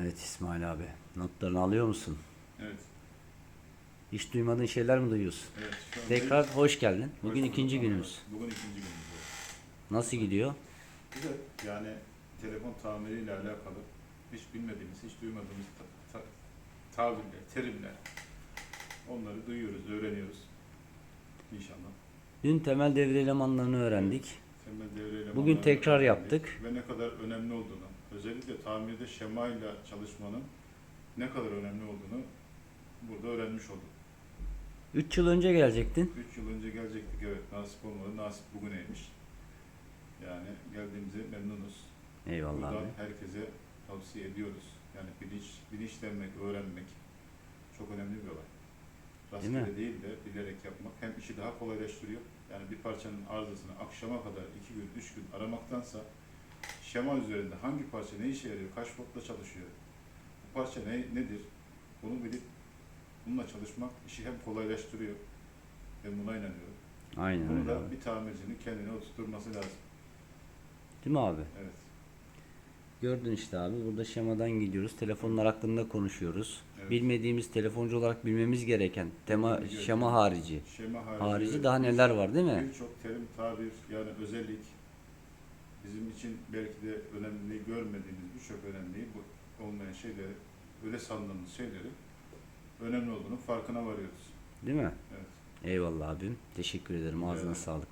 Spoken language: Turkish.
Evet İsmail abi. Notlarını alıyor musun? Evet. Hiç duymadığın şeyler mi duyuyorsun? Evet. Şu Tekrar hoş geldin. Hoş Bugün bulduk. ikinci günümüz. Bugün ikinci günümüz. evet. Nasıl gidiyor? Güzel. Yani telefon tamiriyle alakalı hiç bilmediğimiz, hiç duymadığımız ta- ta- tabirler, terimler. Onları duyuyoruz, öğreniyoruz. İnşallah. Dün temel devre elemanlarını öğrendik. Bugün tekrar yaptık. Ve ne kadar önemli olduğunu, özellikle tamirde şemayla çalışmanın ne kadar önemli olduğunu burada öğrenmiş olduk. 3 yıl önce gelecektin. 3 yıl önce gelecektik evet nasip olmadı. Nasip bugüneymiş. Yani geldiğimize memnunuz. Eyvallah Buradan abi. herkese tavsiye ediyoruz. Yani bilinç, bilinçlenmek, öğrenmek çok önemli bir olay. Değil? Rastgele değil, de bilerek yapmak hem işi daha kolaylaştırıyor. Yani bir parçanın arızasını akşama kadar iki gün, üç gün aramaktansa şema üzerinde hangi parça ne işe yarıyor, kaç voltla çalışıyor, bu parça ne, nedir bunu bilip bununla çalışmak işi hem kolaylaştırıyor. Ben buna inanıyorum. Aynen Bunu öyle da bir tamircinin kendine oturtması lazım. Değil mi abi? Evet. Gördün işte abi. Burada şemadan gidiyoruz. Telefonlar hakkında konuşuyoruz. Evet. Bilmediğimiz telefoncu olarak bilmemiz gereken tema gereken. şema harici. Şema harici, Harici daha neler var değil mi? Birçok terim, tabir yani özellik bizim için belki de önemli görmediğimiz birçok önemli bu olmayan şeyleri, öyle sandığımız şeyleri önemli olduğunu farkına varıyoruz. Değil mi? Evet. Eyvallah abim. Teşekkür ederim. Ağzına ederim. sağlık.